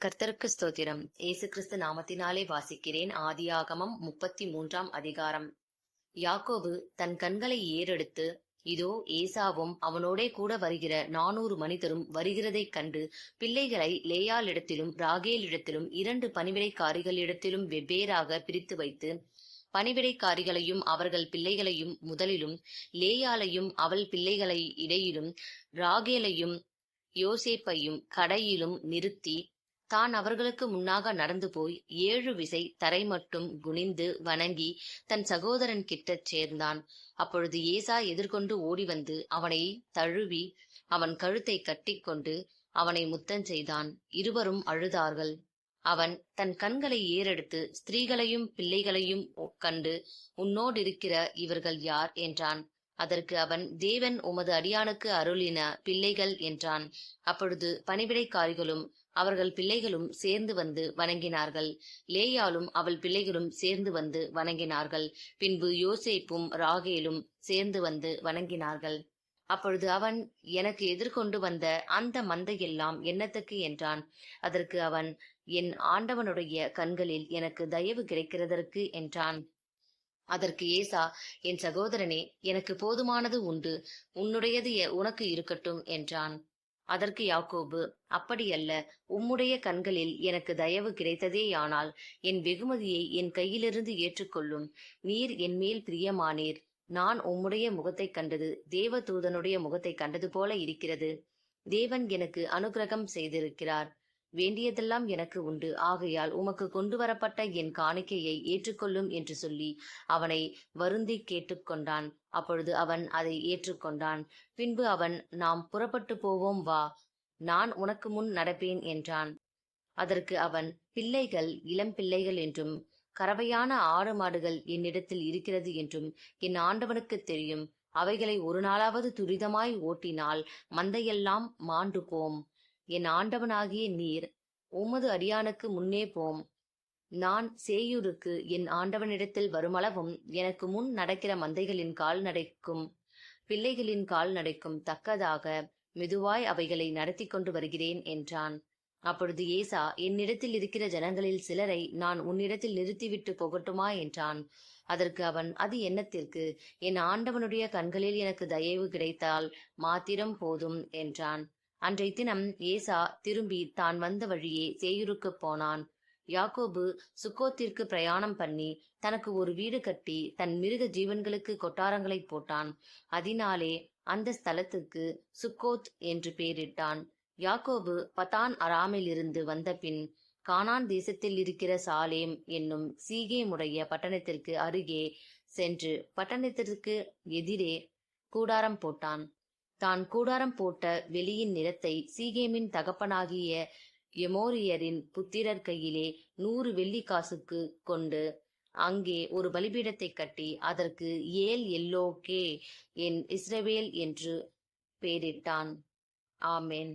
கர்த்தருக்கு ஸ்தோத்திரம். ஏசு கிறிஸ்து நாமத்தினாலே வாசிக்கிறேன். ஆதியாகமம் முப்பத்தி மூன்றாம் அதிகாரம். யாக்கோபு தன் கண்களை ஏறெடுத்து இதோ ஏசாவும் அவனோடே கூட வருகிற நானூறு மனிதரும் வருகிறதைக் கண்டு பிள்ளைகளை லேயாளிடத்திலும் ராகேலிடத்திலும் இரண்டு பணிவிடைக்காரிகளிடத்திலும் வெவ்வேறாக பிரித்து வைத்து பணிவிடைக்காரிகளையும் அவர்கள் பிள்ளைகளையும் முதலிலும் லேயாலையும் அவள் பிள்ளைகளை இடையிலும் ராகேலையும் யோசேப்பையும் கடையிலும் நிறுத்தி தான் அவர்களுக்கு முன்னாக நடந்து போய் ஏழு விசை தரை மட்டும் குனிந்து வணங்கி தன் சகோதரன் கிட்டச் சேர்ந்தான். அப்பொழுது ஏசா எதிர்கொண்டு ஓடி வந்து அவனை தழுவி அவன் கழுத்தை கட்டிக்கொண்டு அவனை முத்தம் செய்தான். இருவரும் அழுதார்கள். அவன் தன் கண்களை ஏறெடுத்து ஸ்திரீகளையும் பிள்ளைகளையும் கண்டு உன்னோடிருக்கிற இவர்கள் யார்? என்றான். அதற்கு அவன் தேவன் உமது அடியானுக்கு அருளின பிள்ளைகள் என்றான். அப்பொழுது பணிவிடைக்காரிகளும் அவர்கள் பிள்ளைகளும் சேர்ந்து வந்து வணங்கினார்கள். லேயாலும் அவள் பிள்ளைகளும் சேர்ந்து வந்து வணங்கினார்கள். பின்பு யோசேப்பும் ராகேலும் சேர்ந்து வந்து வணங்கினார்கள். அப்பொழுது அவன் எனக்கு எதிர்கொண்டு வந்த அந்த மந்தையெல்லாம் என்னத்துக்கு? என்றான். அதற்கு அவன் என் ஆண்டவனுடைய கண்களில் எனக்கு தயவு கிடைக்கிறதற்கு என்றான். அதற்கு ஏசா என் சகோதரனே எனக்கு போதுமானது உண்டு. உன்னுடையது உனக்கு இருக்கட்டும் என்றான். அதற்கு யாக்கோபு அப்படியல்ல உம்முடைய கண்களில் எனக்கு தயவு கிடைத்ததேயானால் என் வெகுமதியை என் கையிலிருந்து ஏற்றுக்கொள்ளும். நீர் என் மேல் பிரியமானீர். நான் உம்முடைய முகத்தைக் கண்டது தேவ தூதனுடைய முகத்தை கண்டது போல இருக்கிறது. தேவன் எனக்கு அனுகிரகம் செய்திருக்கிறார். வேண்டியதெல்லாம் எனக்கு உண்டு. ஆகையால் உமக்கு கொண்டு வரப்பட்ட என் காணிக்கையை ஏற்றுக்கொள்ளும் என்று சொல்லி அவனை வருந்தி கேட்டுக்கொண்டான். அப்பொழுது அவன் அதை ஏற்றுக்கொண்டான். பின்பு அவன் நாம் புறப்பட்டு போவோம் வா. நான் உனக்கு முன் நடப்பேன் என்றான். அதற்கு அவன் பிள்ளைகள் இளம் பிள்ளைகள் என்றும் கறவையான ஆடு மாடுகள் என்னிடத்தில் இருக்கிறது என்றும் என் ஆண்டவனுக்கு தெரியும். அவைகளை ஒரு நாளாவது துரிதமாய் ஓட்டினால் மந்தையெல்லாம் மாண்டு போம் என் ஆண்டவனாகிய நீர் உமது அடியானுக்கு முன்னே போம். நான் சேயூருக்கு என் ஆண்டவனிடத்தில் வருமளவும் எனக்கு முன் நடக்கிற மந்தைகளின் கால் நடைக்கும். பிள்ளைகளின் கால் நடைக்கும் தக்கதாக மெதுவாய் அவைகளை நடத்தி கொண்டு வருகிறேன் என்றான். அப்பொழுது ஏசா என்னிடத்தில் இருக்கிற ஜனங்களில் சிலரை நான் உன்னிடத்தில் நிறுத்திவிட்டு போகட்டுமா? என்றான். அதற்கு அவன் அது என்னத்திற்கு? என் ஆண்டவனுடைய கண்களில் எனக்கு தயவு கிடைத்தால் மாத்திரம் போதும் என்றான். அன்றைய தினம் ஏசா திரும்பி தான் வந்த வழியே சேயூருக்கு போனான். யாக்கோபு சுக்கோத்திற்கு பிரயாணம் பண்ணி தனக்கு ஒரு வீடு கட்டி தன் மிருக ஜீவன்களுக்கு கொட்டாரங்களை போட்டான். அதனாலே அந்த ஸ்தலத்துக்கு சுக்கோத் என்று பெயரிட்டான். யாக்கோபு பதான் அராமில் இருந்து வந்த பின் கானான் தேசத்தில் இருக்கிற சாலேம் என்னும் சீகேமுடைய பட்டணத்திற்கு அருகே சென்று பட்டணத்திற்கு எதிரே கூடாரம் போட்டான். தான் கூடாரம் போட்ட வெளியின் நிலத்தை சீகேமின் தகப்பனாகிய எமோரியரின் புத்திரர் கையிலே நூறு வெள்ளி காசுக்கு கொண்டு அங்கே ஒரு பலிபீடத்தை கட்டி அதற்கு ஏல் எல்லோகே என் இஸ்ரவேல் என்று பெயரிட்டான். ஆமேன்.